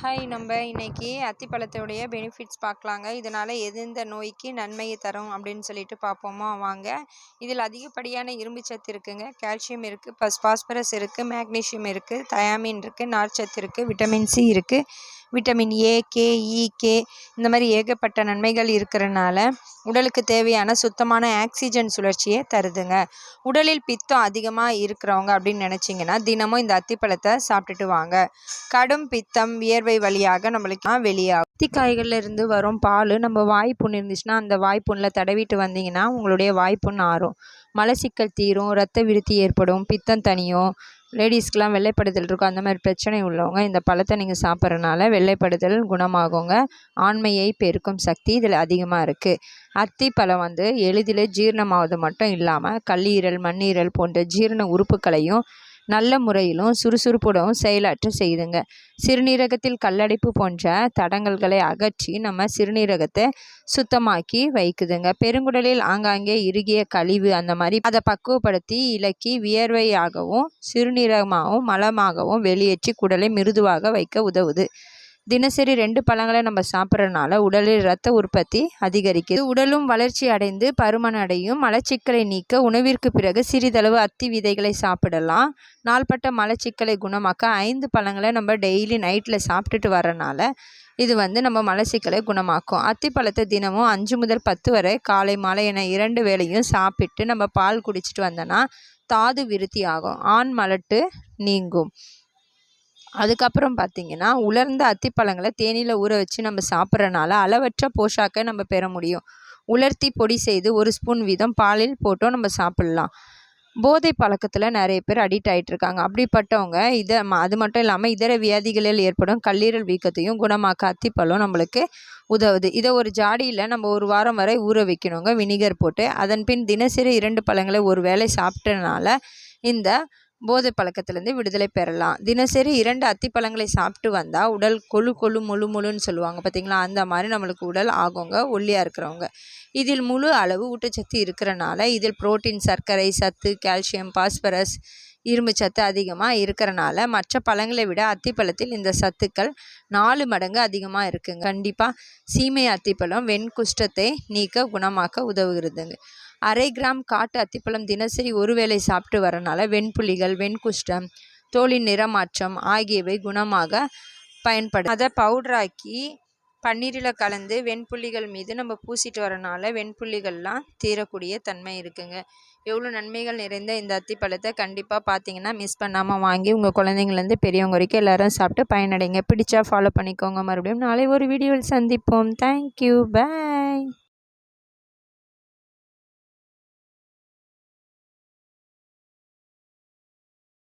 Hi நம்ம இன்னைக்கு அத்திப்பழத்தோடைய benefits பார்க்கலாங்க. இதனால் எந்தெந்த நோய்க்கு நன்மையை தரும் அப்படின்னு சொல்லிட்டு பார்ப்போமா? வாங்க. இதில் அதிகப்படியான இரும்பு சத்து இருக்குங்க. கால்சியம் இருக்குது பஸ் பாஸ்பரஸ் இருக்குது மேக்னீஷியம் இருக்குது தயாமின் இருக்குது நார்ச்சத்து இருக்குது விட்டமின் சி இருக்குது vitamin A K E e, K இந்த மாதிரி ஏகப்பட்ட நன்மைகள் இருக்கிறனால உடலுக்கு தேவையான சுத்தமான ஆக்சிஜன் சுழற்சியை தருதுங்க. உடலில் பித்தம் அதிகமாக இருக்கிறவங்க அப்படின்னு நினச்சிங்கன்னா தினமும் இந்த அத்திப்பழத்தை சாப்பிட்டுட்டு வாங்க. கடும் பித்தம் வியர் வியர்வை வழியாக நம்மளுக்கு வெளியாகும். அத்திக்காய்கள்ல இருந்து வரும் பால் நம்ம வாய்ப்புண் இருந்துச்சுன்னா அந்த வாய்ப்புண்ணில் தடவிட்டு வந்தீங்கன்னா உங்களுடைய வாய்ப்புண் ஆறும். மலச்சிக்கல் தீரும் ரத்த விருத்தி ஏற்படும் பித்தம் தனியும் லேடிஸ்க்கெலாம் வெள்ளைப்படுதல் இருக்கும் அந்த மாதிரி பிரச்சனை உள்ளவங்க இந்த பழத்தை நீங்கள் சாப்பிட்றனால வெள்ளைப்படுதல் குணமாகுங்க. ஆண்மையை பெருக்கும் சக்தி இதில் அதிகமாக இருக்குது அத்தி பழம் வந்து எளிதில் ஜீரணமாவது மட்டும் இல்லாமல் கல்லீரல் மண்ணீரல் போன்ற ஜீரண உறுப்புகளையும் நல்ல முறையிலும் சுறுசுறுப்புடவும் செயலாற்ற செய்துங்க. சிறுநீரகத்தில் கல்லடைப்பு போன்ற தடங்கல்களை அகற்றி நம்ம சிறுநீரகத்தை சுத்தமாக்கி வைக்குதுங்க. பெருங்குடலில் ஆங்காங்கே இறுகிய கழிவு அந்த மாதிரி அதை பக்குவப்படுத்தி இலக்கி வியர்வையாகவும் சிறுநீரகமாகவும் மலமாகவும் வெளியேற்றி குடலை மிருதுவாக வைக்க உதவுது. தினசரி ரெண்டு பழங்களை நம்ம சாப்பிட்றதுனால உடலில் இரத்த உற்பத்தி அதிகரிக்குது உடலும் வளர்ச்சி அடைந்து பருமன் அடையும் மலச்சிக்கலை நீக்க உணவிற்கு பிறகு சிறிதளவு அத்தி விதைகளை சாப்பிடலாம். நாள்பட்ட மலச்சிக்கலை குணமாக்க ஐந்து பழங்களை நம்ம டெய்லி நைட்டில் சாப்பிட்டுட்டு வரனால இது வந்து நம்ம மலச்சிக்கலை குணமாக்கும். அத்திப்பழத்தை தினமும் அஞ்சு முதல் பத்து வரை காலை மாலை என இரண்டு வேளையும் சாப்பிட்டு நம்ம பால் குடிச்சிட்டு வந்தோன்னா தாது விருத்தி ஆகும் ஆண் மலட்டு நீங்கும். அதுக்கப்புறம் பார்த்திங்கன்னா உலர்ந்த அத்திப்பழங்களை தேனியில் ஊற வச்சு நம்ம சாப்பிட்றனால அளவற்ற போஷாக்கை நம்ம பெற முடியும். உலர்த்தி பொடி செய்து ஒரு ஸ்பூன் வீதம் பாலில் போட்டோ நம்ம சாப்பிட்லாம். போதை பழக்கத்தில் நிறைய பேர் அடிக்ட் ஆகிட்ருக்காங்க அப்படிப்பட்டவங்க இதை அது மட்டும் இல்லாமல் இதர வியாதிகளில் ஏற்படும் கல்லீரல் வீக்கத்தையும் குணமாக்க அத்திப்பழம் நம்மளுக்கு உதவுது. இதை ஒரு ஜாடியில் நம்ம ஒரு வாரம் வரை ஊற வைக்கணுங்க. வினிகர் போட்டு அதன் பின் தினசரி இரண்டு பழங்களை ஒரு வேளை சாப்பிட்டனால இந்த போதை பழக்கத்துலேருந்து விடுதலை பெறலாம். தினசரி இரண்டு அத்திப்பழங்களை சாப்பிட்டு வந்தால் உடல் கொழு கொழு முழு முழுன்னு சொல்லுவாங்க. பார்த்திங்களா அந்த மாதிரி நம்மளுக்கு உடல் ஆகுங்க ஒல்லியாக இருக்கிறவங்க. இதில் முழு அளவு ஊட்டச்சத்து இருக்கிறனால இதில் புரோட்டீன் சர்க்கரை சத்து கால்சியம் பாஸ்பரஸ் இரும்பு சத்து அதிகமாக இருக்கிறனால மற்ற பழங்களை விட அத்திப்பழத்தில் இந்த சத்துக்கள் நாலு மடங்கு அதிகமாக இருக்குங்க. கண்டிப்பாக சீமை அத்திப்பழம் வெண்குஷ்டத்தை நீக்க குணமாக்க உதவுகிறதுங்க. அரை கிராம் காட்டு அத்திப்பழம் தினசரி ஒருவேளை சாப்பிட்டு வரனால வெண்புள்ளிகள் வெண்குஷ்டம் தோலின் நிறமாற்றம் ஆகியவை குணமாக பயன்படும் அதை பவுட்ராக்கி பன்னீரில் கலந்து வெண்புள்ளிகள் மீது நம்ம பூசிட்டு வரனால வெண்புள்ளிகள்லாம் தீரக்கூடிய தன்மை இருக்குங்க. எவ்வளோ நன்மைகள் நிறைந்த இந்த அத்திப்பழத்தை கண்டிப்பாக பார்த்தீங்கன்னா மிஸ் பண்ணாமல் வாங்கி உங்கள் குழந்தைங்கள்லேருந்து பெரியவங்க வரைக்கும் எல்லோரும் சாப்பிட்டு பயனடைங்க. பிடிச்சா ஃபாலோ பண்ணிக்கோங்க. மறுபடியும் நாளை ஒரு வீடியோவில் சந்திப்போம். Thank you bye